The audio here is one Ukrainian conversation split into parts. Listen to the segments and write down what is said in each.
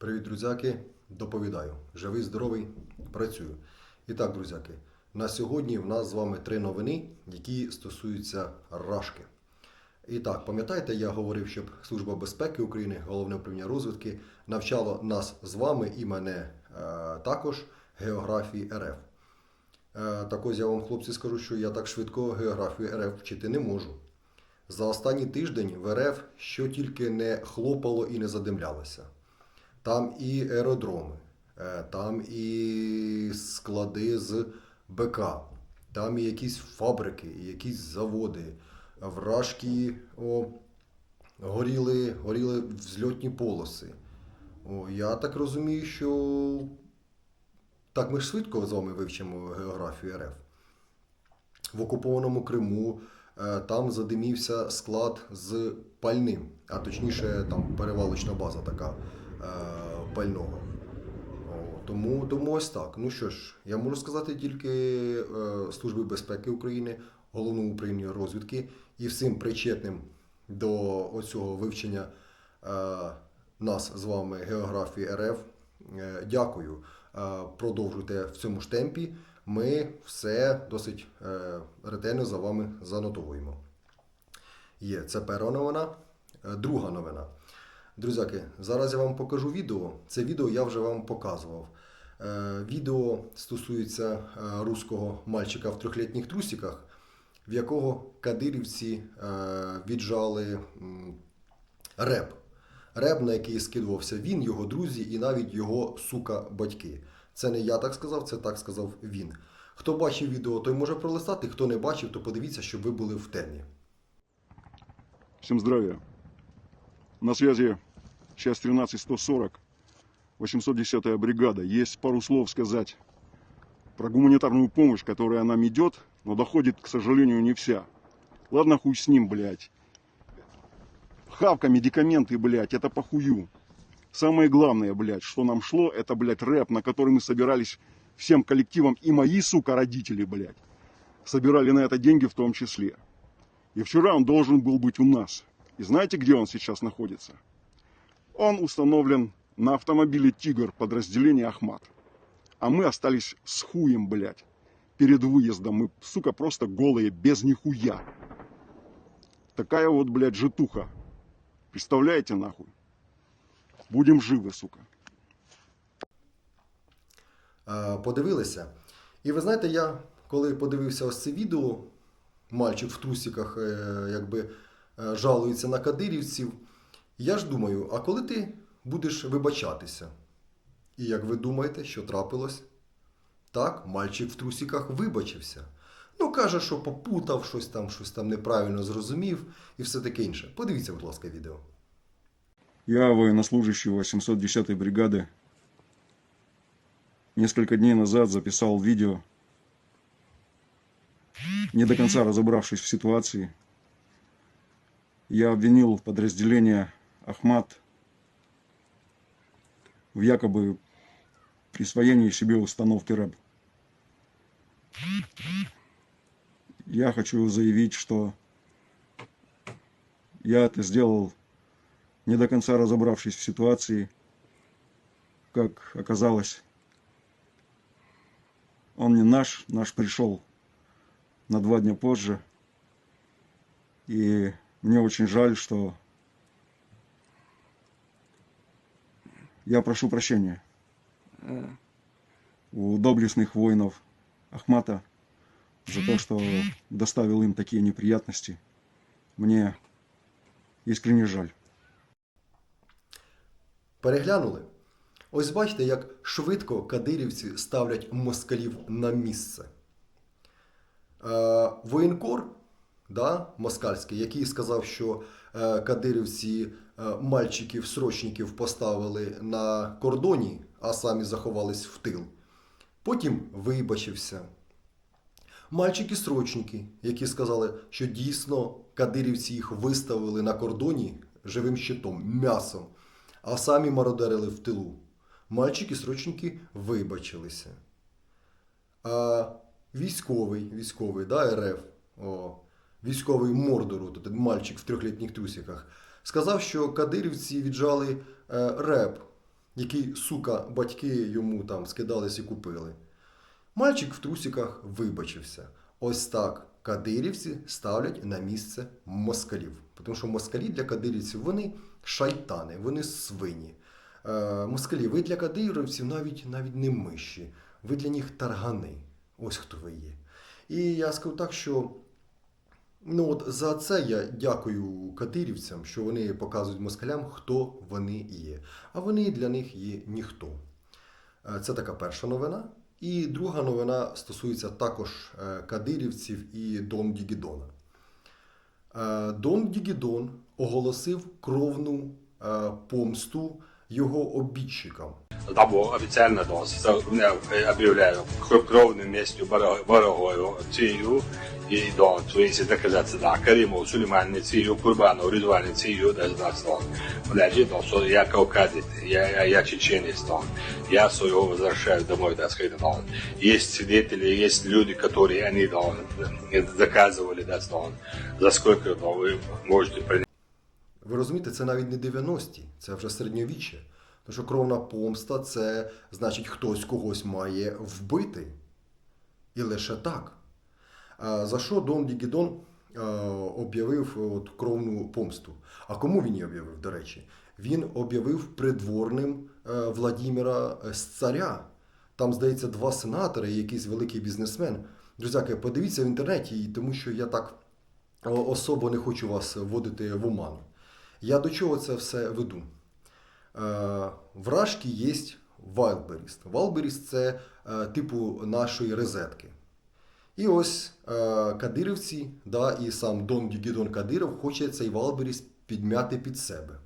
Привіт, друзяки! Доповідаю. Живий, здоровий, працюю. І так, друзяки, на сьогодні в нас з вами три новини, які стосуються Рашки. І так, пам'ятаєте, я говорив, щоб Служба безпеки України, головне управління розвідки, навчало нас з вами і мене е, також географії РФ. Е, так ось я вам, хлопці, скажу, що я так швидко географію РФ вчити не можу. За останній тиждень в РФ що тільки не хлопало і не задимлялося. Там і аеродроми, е, там і склади з БК, там і якісь фабрики, і якісь заводи. Вражки о, горіли, горіли взльотні полоси. О, я так розумію, що так ми ж швидко з вами вивчимо географію РФ. В окупованому Криму е, там задимівся склад з пальним, а точніше, там перевалочна база така пального. О, Тому, тому ось так. Ну що ж, я можу сказати тільки е, Служби безпеки України, головному управлінню розвідки і всім причетним до оцього вивчення е, нас з вами географії РФ. Е, дякую. Е, продовжуйте в цьому ж темпі. Ми все досить е, ретельно за вами занотовуємо. Є, це перша новина. Е, Друга новина. Друзяки, зараз я вам покажу відео. Це відео я вже вам показував. Е, Відео стосується е, руського мальчика в трьохлітніх трусиках, в якого кадирівці е, віджали реп. Реп, на який скидувався він, його друзі і навіть його сука батьки. Це не я так сказав, це так сказав він. Хто бачив відео, той може пролистати, хто не бачив, то подивіться, щоб ви були в темі. Всем здравия. На связи часть 13-140, 810-я бригада. Есть пару слов сказать про гуманитарную помощь, которая нам идет, но доходит, к сожалению, не вся. Ладно, хуй с ним, блядь. Хавка, медикаменты, блядь, это похую. Самое главное, блядь, что нам шло, это, блядь, рэп, на который мы собирались всем коллективом, и мои, сука, родители, блядь, собирали на это деньги в том числе. И вчера он должен был быть у нас. И знаете, где он сейчас находится? Он установлен на автомобиле «Тигр» подразделения «Ахмат». А мы остались с хуем, блядь. Перед выездом мы, сука, просто голые, без нихуя. Такая вот, блядь, житуха. Представляете, нахуй? Будем живы, сука. Е, подивилися. І ви знаєте, я коли подивився ось це відео, мальчик в трусиках е, якби е, жалується на кадирівців. Я ж думаю, а коли ти будеш вибачатися? І як ви думаєте, що трапилось? Так, мальчик в трусиках вибачився. Ну, каже, що попутав, щось там, щось там неправильно зрозумів і все таке інше. Подивіться, будь ласка, відео. Я военнослужащий 810-й бригады. Несколько дней назад записал видео, не до конца разобравшись в ситуации. Я обвинил подразделение Ахмат в якобы присвоении себе установки РЭБ. Я хочу заявить, что я это сделал не до конца разобравшись в ситуации, как оказалось, он не наш, наш пришел на два дня позже. И мне очень жаль, что я прошу прощения у доблестных воинов Ахмата за то, что доставил им такие неприятности. Мне искренне жаль. Переглянули? Ось бачите, як швидко кадирівці ставлять москалів на місце. Е, воєнкор, да, москальський, який сказав, що е, кадирівці мальчиків, срочників поставили на кордоні, а самі заховались в тил. Потім вибачився. Мальчики-срочники, які сказали, що дійсно кадирівці їх виставили на кордоні живим щитом, м'ясом, а самі мародерили в тилу. Мальчики-срочники вибачилися. А військовий, військовий, да, РФ, о, військовий Мордору, тут мальчик в трьохлітніх трусиках, сказав, що кадирівці віджали е, реп який, сука, батьки йому там скидались і купили. Мальчик в трусиках вибачився. Ось так кадирівці ставлять на місце москалів. Тому що москалі для кадирівців вони шайтани, вони свині. Е, москалі, ви для кадирівців навіть, навіть не миші, ви для них таргани. Ось хто ви є. І я скажу так, що ну от за це я дякую кадирівцям, що вони показують москалям, хто вони є. А вони для них є ніхто. Е, Це така перша новина. І друга новина стосується також е, кадирівців і Дон Дігідона. Е, Дон Дігідон оголосив кровну помсту його обідчикам. Або офіційно да, це не об'являю кровним місцю ворогою цією і до твоїй доказати да Кариму Сулеймані цією Курбану Ридвані цією да здравство. Мляджі да що я кавказець, я я, я чеченець да. Я своего возвращаю домой, так сказать, да. Есть свидетели, есть люди, которые они да доказывали, да, что за сколько да, вы можете принять. Ви розумієте, це навіть не 90-ті, це вже середньовіччя. Тому що кровна помста це значить, хтось когось має вбити. І лише так. За що Дон Дігідон е, об'явив от кровну помсту? А кому він її об'явив, до речі? Він об'явив придворним е, Владіміра е, з царя. Там, здається, два сенатори і якийсь великий бізнесмен. Друзяки, подивіться в інтернеті, тому що я так особо не хочу вас вводити в оману. Я до чого це все веду? В Рашки є Wildberries. Wildberries – це е, типу нашої розетки. І ось е, кадирівці, да, і сам Дон Дігідон Кадиров хоче цей Wildberries підмяти під себе.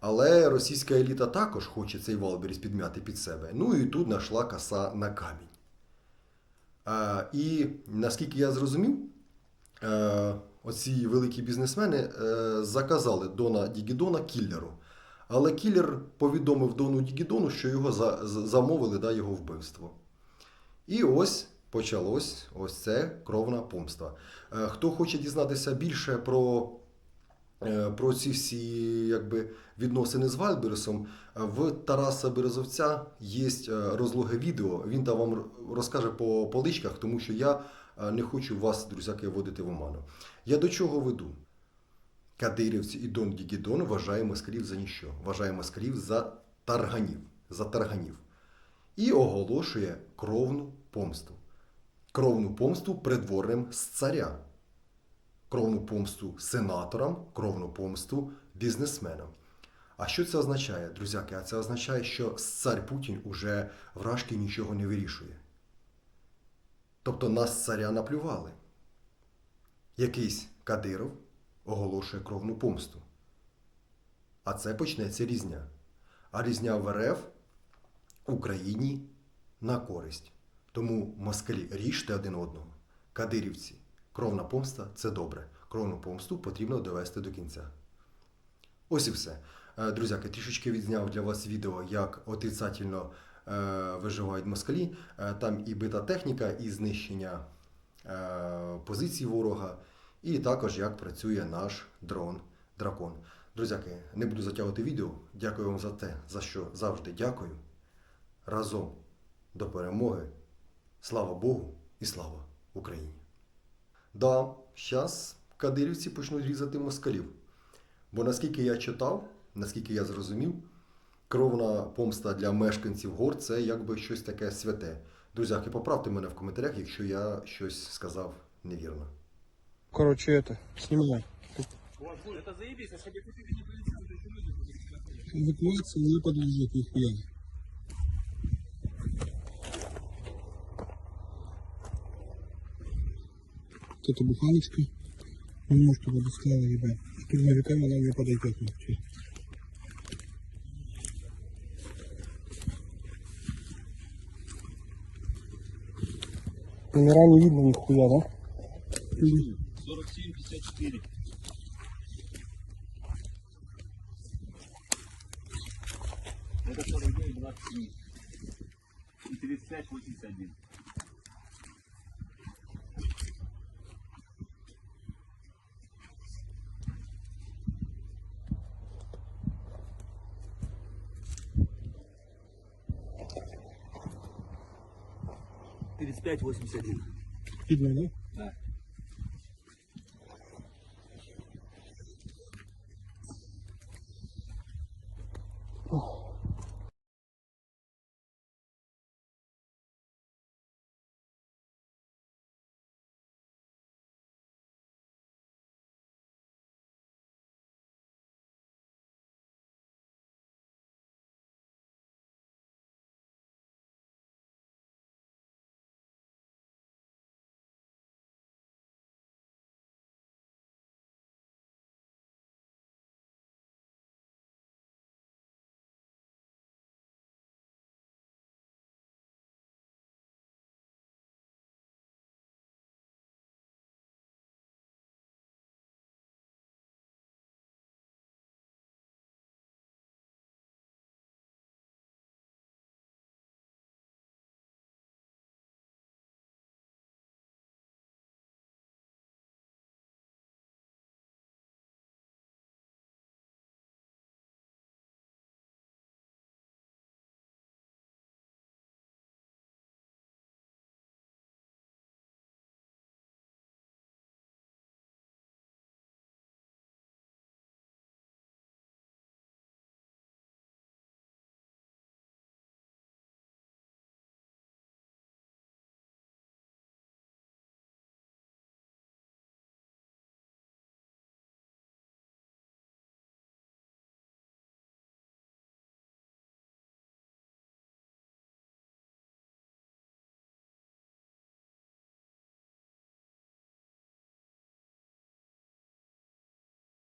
Але російська еліта також хоче цей Wildberries підмяти під себе. Ну і тут знайшла коса на камінь. Е, і наскільки я зрозумів, оці великі бізнесмени е, заказали Дона Дігідона кіллеру. Але кілер повідомив Дону Дігідону, що його замовили да, його вбивство. І ось почалось ось це кровна помста. Е, Хто хоче дізнатися більше про, е, про ці всі якби, відносини з Вальбересом, е, в Тараса Березовця є розлоге відео. Він там вам розкаже по поличках, тому що я не хочу вас, друзяки, вводити в оману. Я до чого веду? Кадирівці і Дон Дігідон вважає москалів за ніщо. Вважає москалів за тарганів. За тарганів. І оголошує кровну помсту. Кровну помсту придворним з царя. Кровну помсту сенаторам, кровну помсту бізнесменам. А що це означає, друзяки? А це означає, що цар Путін уже вражки нічого не вирішує. Тобто нас царя наплювали. Якийсь Кадиров оголошує кровну помсту. А це почнеться різня. А різня в РФ Україні на користь. Тому москалі ріжте один одного. Кадирівці. Кровна помста це добре. Кровну помсту потрібно довести до кінця. Ось і все. Е, Друзяки, трішечки відзняв для вас відео, як отрицательно виживають москалі. Е, Там і бита техніка, і знищення е, позицій ворога, і також як працює наш дрон дракон. Друзяки, не буду затягувати відео. Дякую вам за те, за що завжди дякую. Разом до перемоги. Слава Богу і слава Україні! Да, зараз кадирівці почнуть різати москалів. Бо наскільки я читав, наскільки я зрозумів, кровна помста для мешканців гор це якби щось таке святе. Друзяки, поправте мене в коментарях, якщо я щось сказав невірно. Короче, это, снимай. Это заебись, если бы ты не полетел, то еще люди будут. Эвакуация не подлежит нихуя. Вот эта буханочка немножко подоставила, ебать. Штурмовикам она не подойдет нахуй. Номера не видно нихуя, да? 47-54. Это 49-27. И 35-81. 35-81. 3581. Підвели? Да.